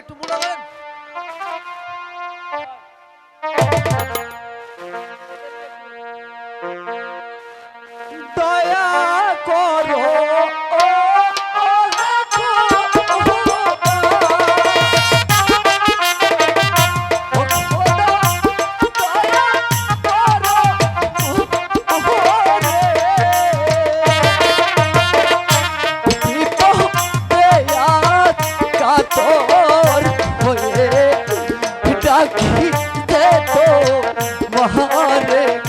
একটু বুড়াবেন Amarelo.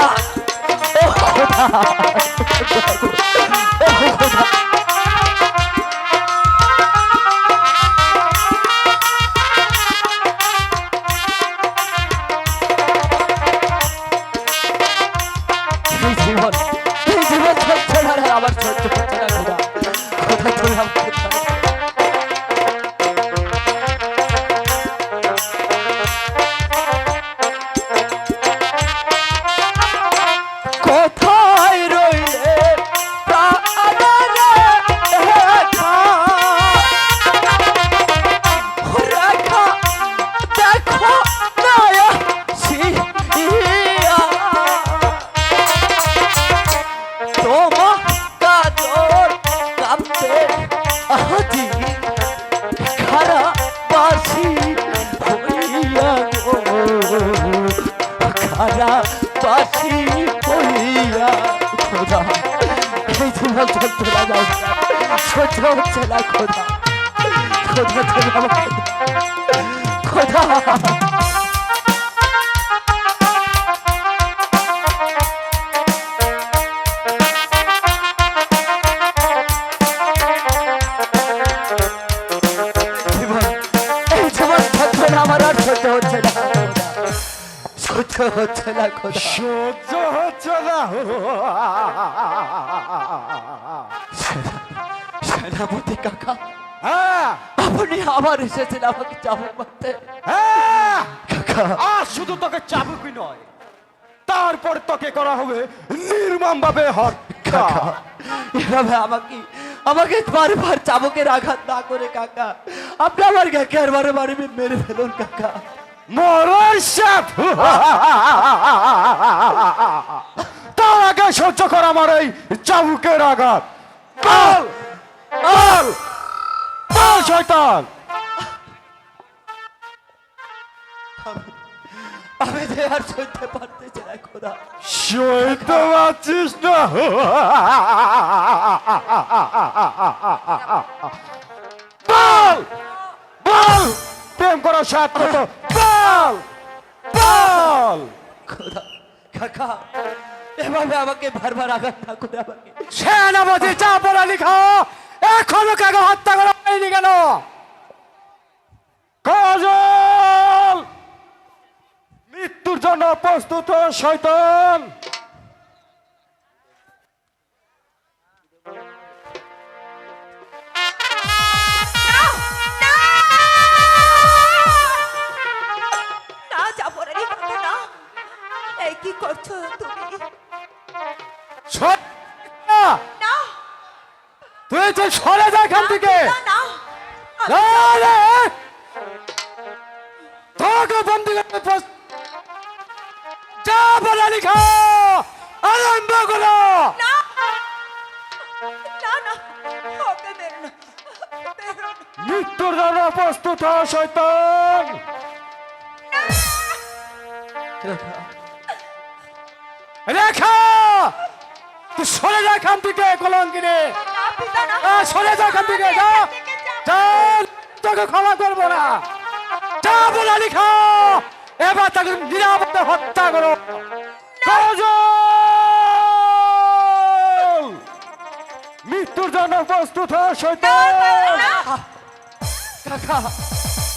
খোদা ও খোদা খারা পাখি পড়িয়া খোদা। এই তোমার যন্ত্রণা যাও সহ্য হচ্ছে না খোদা। খোদা খোদা খোদা। সহ্য হচ্ছে না খোদা। সহ্য হচ্ছে না সেনাপতি কাকা হ্যাঁ। আপনি আবার এসেছেন আমাকে চাবুক মারতে। হ্যাঁ। আর শুধু তোকে চাবুকই নয় তারপর তোকে করা হবে নির্মম ভাবে হত্যা এভাবে আমাকে আমাকে বারবার চাবুকের আঘাত না করে কাকা। আপনি আমার কাকে বারে বারে মেরে ফেলুন কাকা। মরণ সাপ। তার আগে সহ্য কর আমার এই চাবুকের আঘাত। শয়তান। আমি- আমি যে আর সইতে পারতেছি না খোদা। সইতে পারছিস না। বল বল প্রেম করার সাথ কত বল বল খোদা কাকা এভাবে আমাকে বারবার আঘাত না করে আমাকে। সেনাপতি চা পড়া লিখা এখনও কাকে হত্যা করা হয়নি কেন? কাজল! মৃত্যুর জন্য প্রস্তুত হ, করছ তুমি সব না। তুই যে সরে যা এখান থেকে। তোকে বন্দি করতে যা বলা লিখা। আরম্ভ করো। মৃত্যুর দ্বারা প্রস্তুত শৈতান রেখা! তুই সরে যা এখান থেকে না। আ, সরে যা এখান থেকে যা। চল তোকে ক্ষমা করব না। যা বলে লিখা। এবার তাকে নিরাপদে হত্যা করো! মৃত্যুর জন্য প্রস্তুত হও শৈতান কাকা